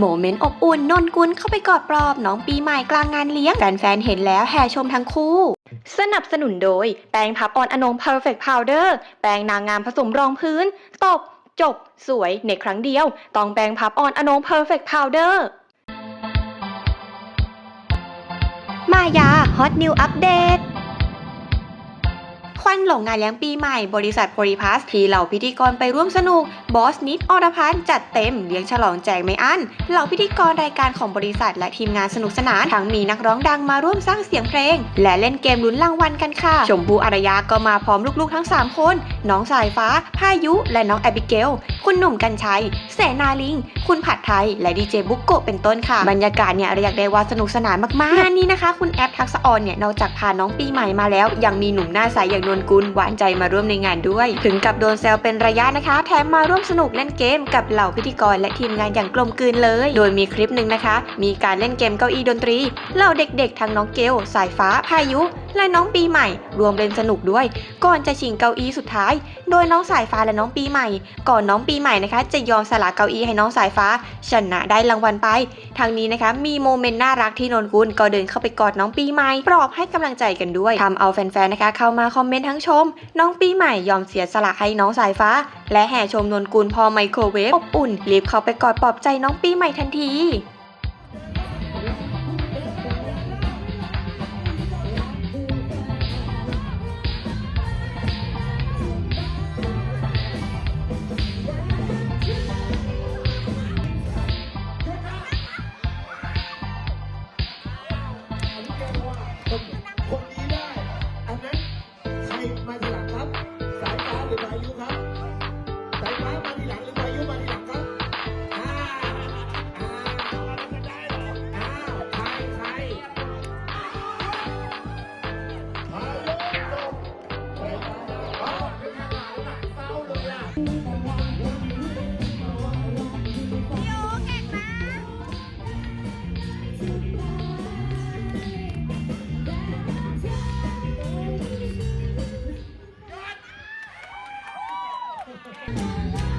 โมเมนต์อบอุ่นนนกุลเข้าไปกอดปลอบน้องปีใหม่กลางงานเลี้ยง แฟนๆ เห็นแล้วแห่ชมทั้งคู่ สนับสนุนโดย แปรงพับออนอนง Perfect Powder แปรงนางงามผสมรองพื้น ตบ จบ สวย ในครั้งเดียว ต้องแปรงพับออนอนง Perfect Powder มายาฮอตนิวอัปเดตค วันหลงงานเลี้ยงปีใหม่บริษัทโพลิพัสที่เหล่าพิธีกรไปร่วมสนุก บอสนิดอรพันธ์จัดเต็มเลี้ยงฉลองแจกไม่อั้น เหล่าพิธีกรรายการของบริษัทและทีมงานสนุกสนาน ทั้งมีนักร้องดังมาร่วมสร้างเสียงเพลง และเล่นเกมลุ้นรางวัลกันค่ะ ชมพูอารยาก็มาพร้อมลูกๆทั้ง 3 คน น้องสายฟ้า พายุ และน้องแอบิเกล คุณหนุ่มกัญชัย เสนาลิง คุณผัดไทย และดีเจบุ๊กโกเป็นต้นค่ะ บรรยากาศเนี่ยเรียกได้ว่าสนุกสนานมากๆงานนี้นะคะ คุณแอปทักษะออนเนี่ยนอกจากพาน้องปีใหม่มาแล้ว ยังมีหนุ่มหน้าใสอย่างนวลกุลหวานใจมาร่วมในงานด้วย ถึงกับโดนแซวเป็นระยะนะคะ แถมมาร่วมสนุกเล่นเกมกับเหล่าพิธีกรและทีมงานอย่างกลมกลืนเลย โดยมีคลิปหนึ่งนะคะ มีการเล่นเกมเก้าอี้ดนตรีเหล่าเด็กๆ ทั้งน้องเกลสายฟ้าพายุ และน้องปีใหม่ รวมเล่นสนุกด้วย ก่อนจะชิงเก้าอี้สุดท้าย โดยน้องสายฟ้าและน้องปีใหม่ ก่อนน้องปีใหม่นะคะ จะยอมสละเก้าอี้ให้น้องสายฟ้า ชนะได้รางวัลไป ทางนี้นะคะ มีโมเมนต์น่ารักที่นนกุลก็เดินเข้าไปกอดน้องปีใหม่ปลอบให้กำลังใจกันด้วยทำเอาแฟนๆนะคะ เข้ามาคอมเมนต์ทั้งชม น้องปีใหม่ยอมเสียสละให้น้องสายฟ้า และแห่ชมนนกุลพอไมโครเวฟอบอุ่นรีบเข้าไปกอดปลอบใจน้องปีใหม่ทันที Yeah.